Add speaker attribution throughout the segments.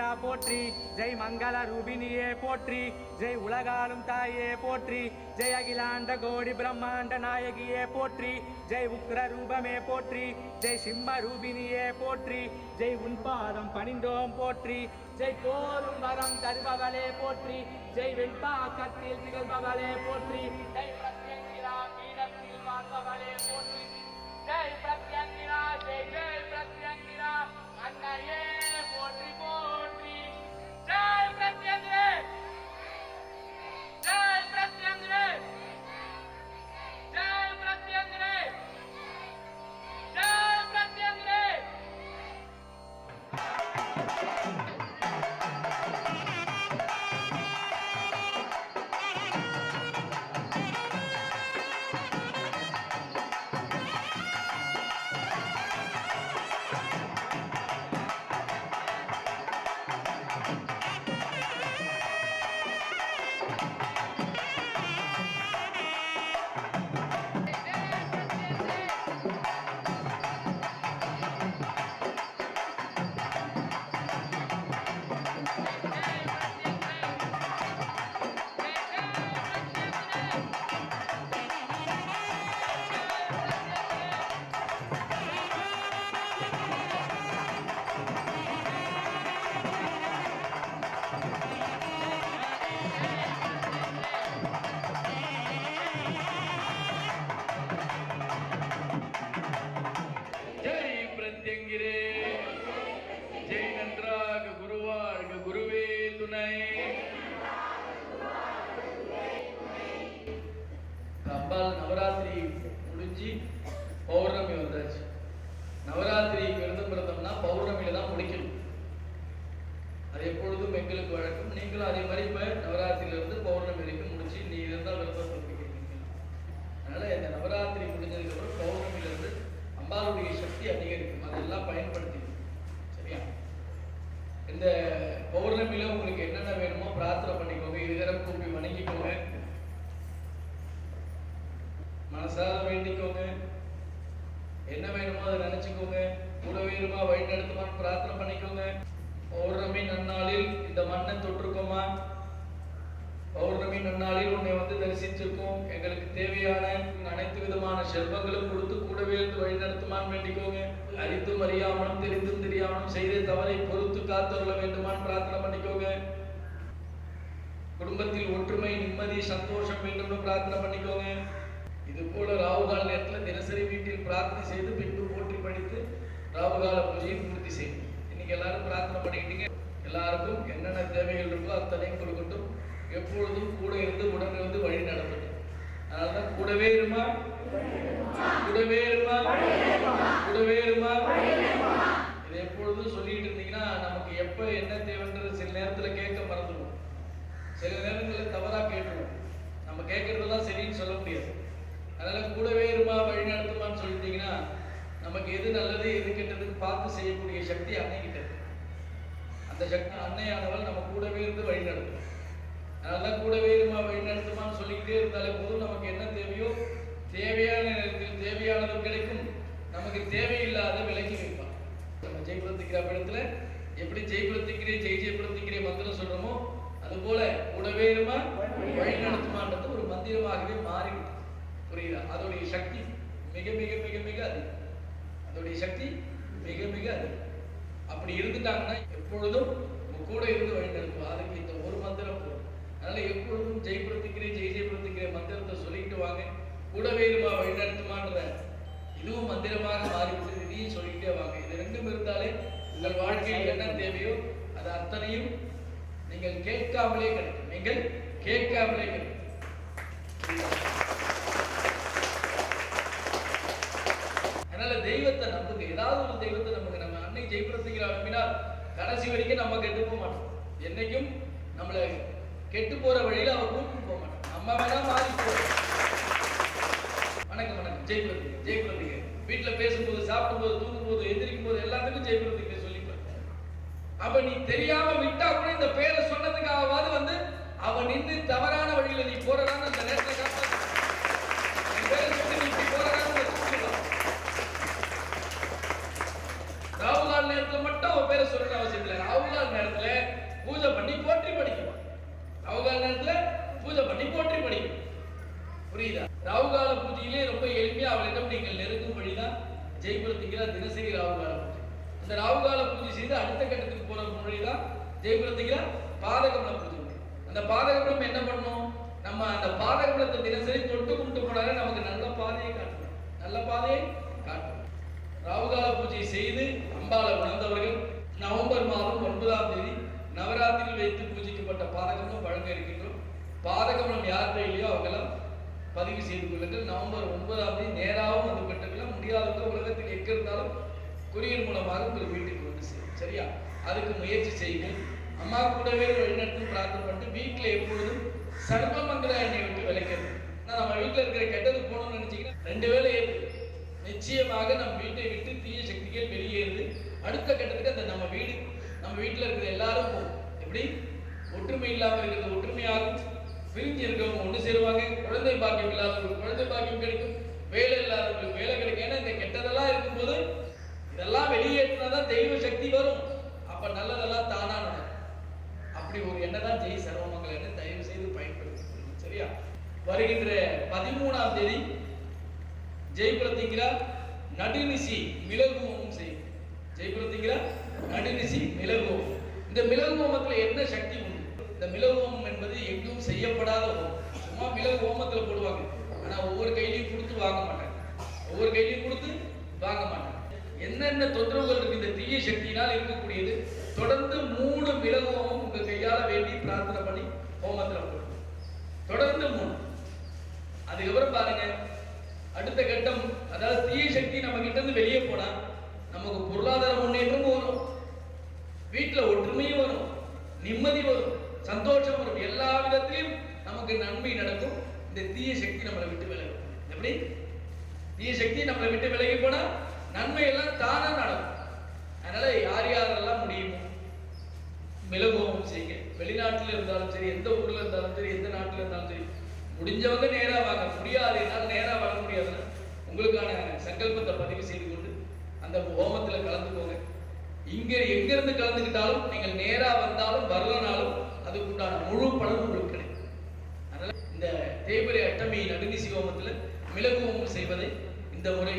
Speaker 1: ஜெய் போற்றி ஜெய் மங்கள ரூபினியே போற்றி ஜெய் உலகாலும் தாயே போற்றி ஜெய் அகிலாண்ட கோடி பிரம்மாண்ட நாயகியே போற்றி ஜெய் உக்ர ரூபமே போற்றி ஜெய் சிம்ம ரூபினியே போற்றி ஜெய் உன்பாதம் பணிந்தோம் போற்றி ஜெய் கோரும் வரம் தருபவளே போற்றி ஜெய் வெண்பாக்கத்தில் திகழ்பவளே போற்றி ஜெய் பிரத்யங்கிரா பீடத்தில் வாழ்பவளே போற்றி ஜெய் பிரத்யங்கிரா ஜெய் ஜெய் பிரத்யங்கிரா அன்னையே ஜெய் பிரத்யங்கிரே
Speaker 2: வழி வேண்டிக்கோங்க அறிந்தும் அறியாமலும் தெரிந்தும் தெரியாமலும் செய்த தவறை பொறுத்து காத்தருள வேண்டுமான்னு பிரார்த்தனை பண்ணிக்கோங்க குடும்பத்தில் ஒற்றுமை நிம்மதி சந்தோஷம் வேண்டும்னு பிரார்த்தனை பண்ணிக்கோங்க இது போல ராகுகால நேரத்தில் தினசரி வீட்டில் பிரார்த்தனை செய்து பின்பு போற்றி படித்து ராகுகால பூஜையை பூர்த்தி செய்யும் இன்னைக்கு எல்லாரும் பிரார்த்தனை பண்ணிக்கிட்டீங்க. எல்லாருக்கும் என்னென்ன தேவைகள் இருக்கோ அத்தனையும் கொடுக்கட்டும். எப்பொழுதும் கூட இருந்து உடன் இருந்து வழி நடத்தட்டும் அதனால தான் கூடவே இருமா? கூடவே இருமா இது எப்பொழுதும் சொல்லிட்டு இருந்தீங்கன்னா நமக்கு எப்ப என்ன தேவைன்றது சில நேரத்துல கேட்க மறந்துடும் சில நேரங்களில் தவறா கேட்டுடும் நம்ம கேட்கறதெல்லாம் சரின்னு சொல்ல முடியாது. அதனால கூடவே இருமா வழி நடத்துமான்னு சொல்லிட்டீங்கன்னா நமக்கு எது நல்லது எது கெட்டதுன்னு பார்த்து செய்யக்கூடிய சக்தி அன்னைக்கிட்ட அந்த சக்தி அன்னையானவள் நம்ம கூடவே இருந்து வழி நடத்தும். அதனால கூடவே இருமா வழி நடத்துமான்னு சொல்லிக்கிட்டே இருந்தாலே போதும். நமக்கு என்ன தேவையோ தேவையான நேரத்தில் தேவையானது கிடைக்கும். நமக்கு தேவையில்லாத விலகி வைப்பான் நம்ம ஜெய்புரத்திக்கிற படத்துல எப்படி ஜெய்புரத்திக்கிறே ஜெய் ஜெய்புரத்திக்கிறே மந்திரம் சொல்றோமோ அது போல கூடவே வழி நடத்துமான்றது ஒரு மந்திரமாகவே மாறிவிட்டது புரியுதா? அதோடைய சக்தி மிக மிக மிக மிக அதிகம். அதோடைய சக்தி மிக மிக அதிகம். அப்படி இருந்துட்டாங்கன்னா எப்பொழுதும் உங்க கூட இருந்து வழி நடத்துவோம் அதுக்கு இந்த ஒரு மந்திரம் போதும். அதனால எப்பொழுதும் ஜெய்புரத்துக்கிறே ஜெய் ஜெய்புரத்துக்கிறே மந்திரத்தை சொல்லிட்டு வாங்க. கூடவே இருமா வழிநடத்துமான்றத இதுவும் மந்திரமாக மாறிவிட்டு இதையும் சொல்லிட்டே வாங்க. இது ரெண்டும் இருந்தாலே உங்கள் வாழ்க்கையில் என்ன தேவையோ அது அத்தனையும் நீங்கள் கேட்காமலே கிடைக்கும். நீங்கள் கேட்காமலே கிடைக்கும். அதனால தெய்வத்தை நம்புங்க. ஏதாவது ஒரு தெய்வத்தை நம்புங்க. நம்ம அன்னை ஜெயபிரசிங்கிற அனுப்பினால் கடைசி வரைக்கும் நம்ம கெட்டு போக மாட்டோம். என்னைக்கும் நம்மளை கெட்டு போற வழியில அவ கூட்டு போக மாட்டோம். நம்ம வேணா மாறி போறோம் ஜெயிக்கிறதுக்கு ஜெயிக்கிறதுக்கு வீட்டில் பேசும்போது சாப்பிடும்போது தூங்கும்போது எந்திரிக்கும் போது எல்லாத்துக்கும் ஜெயிக்கிறதுக்கு சொல்லிப்பார். அப்ப நீ தெரியாம விட்டா கூட இந்த பேரை சொன்னதுக்காகவாது வந்து அவன் நின்று தவறான வழியில நீ போறதான அந்த நேரத்தில் ராவுலால் நேரத்துல மட்டும் அவன் பேரை சொல்ற அவசியம் இல்லை. ராவுலால் நேரத்துல பூஜை பண்ணி போற்றி படிக்குவான். ராவுலால் நேரத்துல புரியுதா? ராகுகால பூஜையிலே ரொம்ப எளிமையா அவளிடம் நீங்கள் நெருங்கும்படிதான் ஜெய்புரத்துக்கிற தினசரி ராகுகால பூஜை. அந்த ராகுகால பூஜை செய்து அடுத்த கட்டத்துக்கு போற முன்னாடிதான் ஜெய்புரத்துக்கிற பாதகமலம் பூஜை அந்த பாதகமலம் என்ன பண்ணும்? நம்ம அந்த பாதகமலத்தை தினசரி தொட்டு கும்பிட்டு போனாலே நமக்கு நல்ல பாதையை காட்டணும் நல்ல பாதையை காட்டணும் ராகுகால பூஜை செய்து அம்பாலை உணர்ந்தவர்கள் நவம்பர் மாதம் ஒன்பதாம் தேதி நவராத்திரியில் வைத்து பூஜிக்கப்பட்ட பாதகமும் வழங்க இருக்கின்றோம். பாதகமலம் யார் கையிலையோ அவங்களாம் பதிவு செய்து கொள்ளுங்கள். நவம்பர் ஒன்பதாம் தேதி நேராகவும் வந்து பெற்றுக்கலாம். முடியாதவங்க உலகத்தில் எங்க இருந்தாலும் கொரியர் மூலமாக உங்கள் வீட்டுக்கு வந்து சேரும். சரியா? அதுக்கு முயற்சி செய்யுங்கள். அம்மா கூடவே வழிநடத்தும் பிரார்த்தனை பண்ணிட்டு வீட்டில் எப்பொழுதும் சர்வமங்கல எண்ணெய் விட்டு விளைக்கிறது நான் நம்ம வீட்டில் இருக்கிற கெட்டது போகணும்னு நினைச்சீங்கன்னா ரெண்டு வேலை நிச்சயமாக நம்ம வீட்டை விட்டு தீய சக்திகள் வெளியேறுது. அடுத்த கட்டத்துக்கு அந்த நம்ம வீடு நம்ம வீட்டில் இருக்கிற எல்லாரும் போகும். எப்படி? ஒற்றுமை இல்லாமல் இருக்கிறது ஒற்றுமையாகும். பிரிஞ்சு இருக்கவங்க ஒன்று சேருவாங்க குழந்தை பாக்கியம் இல்லாதவங்களுக்கு குழந்தை பாக்கியம் கிடைக்கும் வேலை இல்லாதவங்களுக்கு வேலை கிடைக்கும். ஏன்னா இந்த கெட்டதெல்லாம் இருக்கும்போது இதெல்லாம் வெளியேற்றினாதான் தெய்வ சக்தி வரும். அப்ப நல்லதெல்லாம் தானா நடக்கும். அப்படி ஒரு எண்ணம் தான் ஜெய் சர்வமங்கல எண்ணெய் தயவு செய்து பயன்படுத்தி சரியா? வருகின்ற பதிமூணாம் தேதி ஜெய்புரத்திங்கிற நடுநிசி மிளகு ஹோமம் செய்யும் ஜெய்புரத்திங்கிற நடுநிசி மிளகு இந்த மிளகு ஹோமத்துல என்ன சக்தி உண்டு? இந்த மிளகு ஹோமம் என்பது எங்கும் செய்யப்படாத ஹோமம் சும்மா மிளகு ஹோமத்தில் போடுவாங்க. ஆனா ஒவ்வொரு கையிலையும் கொடுத்து வாங்க மாட்டாங்க. ஒவ்வொரு கையிலையும் கொடுத்து வாங்க மாட்டாங்க. என்னென்ன தொந்தரவுகள் இருக்கு? இந்த தீய சக்தியினால் இருக்கக்கூடியது. தொடர்ந்து மூணு மிளகு ஹோமம் உங்கள் கையால வேண்டி பிரார்த்தனை பண்ணி ஹோமத்தில் போடுங்க. தொடர்ந்து மூணு. அதுக்கப்புறம் பாருங்க. அடுத்த கட்டம் அதாவது தீய சக்தி நம்ம கிட்ட இருந்து வெளியே போனா நமக்கு பொருளாதார முன்னேற்றமும் வரும். வீட்டுல ஒற்றுமையும் வரும். நிம்மதி வரும். சந்தோஷம் வரும். எல்லா விதத்திலும் நமக்கு நன்மை நடக்கும். இந்த தீய சக்தி நம்மளை விட்டு விலகும். எப்படி? தீய சக்தி நம்மளை விட்டு விலகி போனா நன்மை எல்லாம் தானா நடக்கும். அதனால யார் யாரெல்லாம் முடியுமோ மிளகுவம் செய்யுங்க வெளிநாட்டுல இருந்தாலும் சரி எந்த ஊர்ல இருந்தாலும் சரி எந்த நாட்டுல இருந்தாலும் சரி முடிஞ்சவங்க நேரா வாங்க. முடியாது என்னால் நேரா வர முடியாது உங்களுக்கான சங்கல்பத்தை பதிவு செய்து கொண்டு அந்த ஹோமத்துல கலந்துக்கோங்க. இங்க எங்க இருந்து கலந்துக்கிட்டாலும் நீங்கள் நேரா வந்தாலும் வரலனாலும் அதுக்கு உண்டான முழு பலன் உங்களுக்கு கிடைக்கும் அதனால இந்த தேய்பிரை அட்டமி நடுநிசி ஹோமத்துல மிளகு ஹோமம் செய்வதை இந்த முறை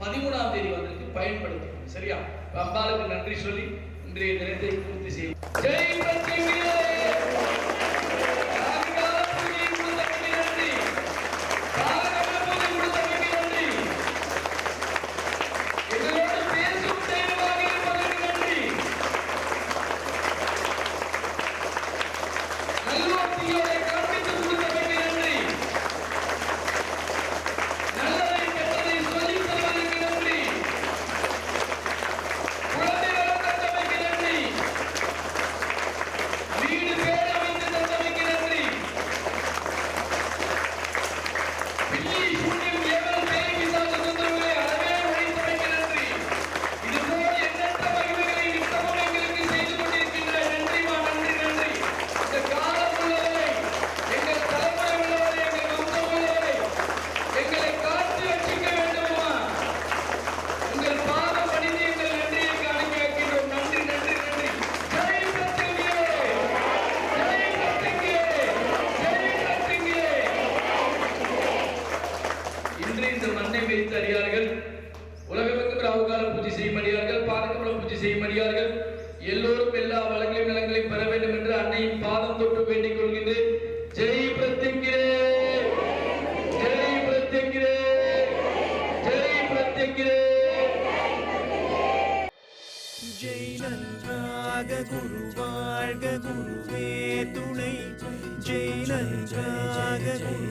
Speaker 2: பதிமூணாம் தேதி வந்ததுக்கு பயன்படுத்தணும் சரியா? அம்பாளுக்கு நன்றி சொல்லி இன்றைய தினத்தை பூர்த்தி செய்யும்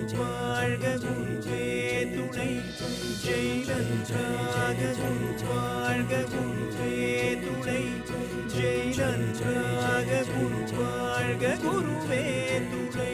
Speaker 3: வாழ்க குருவே துணை ஜெய் வாழ்க குருவே துணை ஜெய் குரு வாழ்க குருவே துணை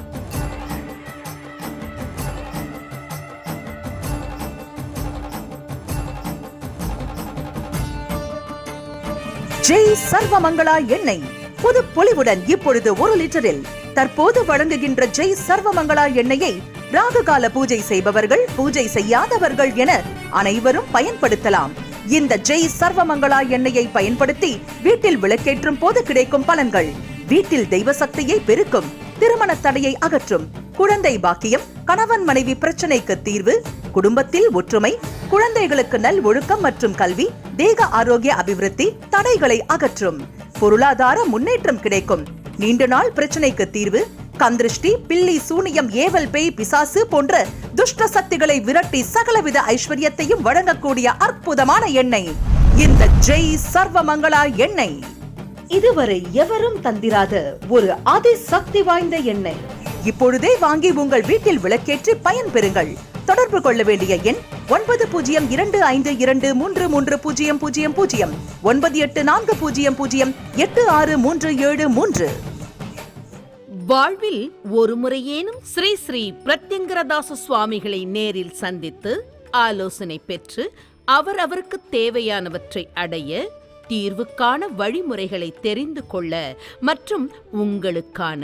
Speaker 4: ஜெய் சர்வமங்களா எண்ணெய் புது பொலிவுடன் இப்பொழுது ஒரு லிட்டரில் தற்போது வழங்குகின்ற ஜெய் சர்வமங்களா எண்ணெயை ராகுகால பூஜை செய்பவர்கள் பூஜை செய்யாதவர்கள் என அனைவரும் பயன்படுத்தலாம். இந்த ஜெய் சர்வமங்களா எண்ணெயை பயன்படுத்தி வீட்டில் விளக்கேற்றும் போது கிடைக்கும் பலன்கள். வீட்டில் தெய்வ சக்தியை பெருக்கும். திருமண தடையை அகற்றும். குழந்தை பாக்கியம் கணவன் மனைவி பிரச்சனைக்கு தீர்வு குடும்பத்தில் ஒற்றுமை குழந்தைகளுக்கு நல் ஒழுக்கம் மற்றும் கல்வி தேக ஆரோக்கிய அபிவிருத்தி தடைகளை அகற்றும். பொருளாதார முன்னேற்றம் கிடைக்கும். நீண்ட நாள் பிரச்சனைக்கு தீர்வு கந்திருஷ்டி பில்லி சூனியம் ஏவல் பேய் பிசாசு போன்ற துஷ்ட சக்திகளை விரட்டி சகலவித ஐஸ்வர்யத்தையும் வழங்கக்கூடிய அற்புதமான எண்ணெய். இந்த ஜெய் சர்வமங்களா எண்ணெய். இதுவரை எவரும் தந்திராத ஒரு அதிசக்தி வாய்ந்த எண்ணெய் இப்பொழுதே வாங்கி உங்கள் வீட்டில் விளக்கேற்றி பயன்பெறுங்கள் தொடர்பு கொள்ள வேண்டிய எண் ஒன்பது பூஜ்ஜியம் இரண்டு ஐந்து இரண்டு மூன்று மூன்று பூஜ்ஜியம் பூஜ்ஜியம் பூஜ்ஜியம் ஒன்பது எட்டு நான்கு பூஜ்ஜியம் பூஜ்ஜியம் எட்டு ஆறு மூன்று ஏழு மூன்று.
Speaker 5: வாழ்வில் ஒரு முறையேனும் ஸ்ரீ ஸ்ரீ பிரத்யங்கரதாச சுவாமிகளை நேரில் சந்தித்து ஆலோசனை பெற்று அவர் அவருக்கு தேவையானவற்றை அடைய தீர்வுக்கான வழிமுறைகளை தெரிந்து கொள்ள மற்றும் உங்களுக்கான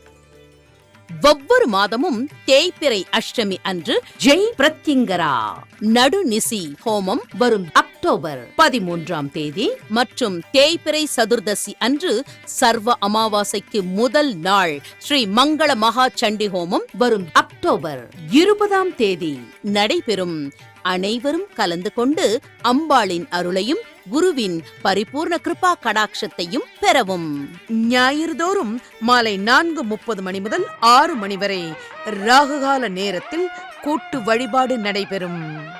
Speaker 5: ஒவ்வொரு மாதமும் தேய்பிறை அஷ்டமி அன்று ஜெய் பிரத்யங்கரா. நடுநிசி ஹோமம் வரும் அக்டோபர் பதிமூன்றாம் தேதி மற்றும் தேய்பிறை சதுர்தசி அன்று சர்வ அமாவாசைக்கு முதல் நாள் ஸ்ரீ மங்கள மகா சண்டி ஹோமம் வரும் அக்டோபர் இருபதாம் தேதி. நடைபெறும் அனைவரும் கலந்து கொண்டு அம்பாளின் அருளையும் குருவின் பரிபூர்ண கிருபா கடாட்சத்தையும் பெறவும். ஞாயிறுதோறும் மாலை நான்கு முப்பது மணி முதல் ஆறு மணி வரை ராகுகால நேரத்தில் கூட்டு வழிபாடு நடைபெறும்.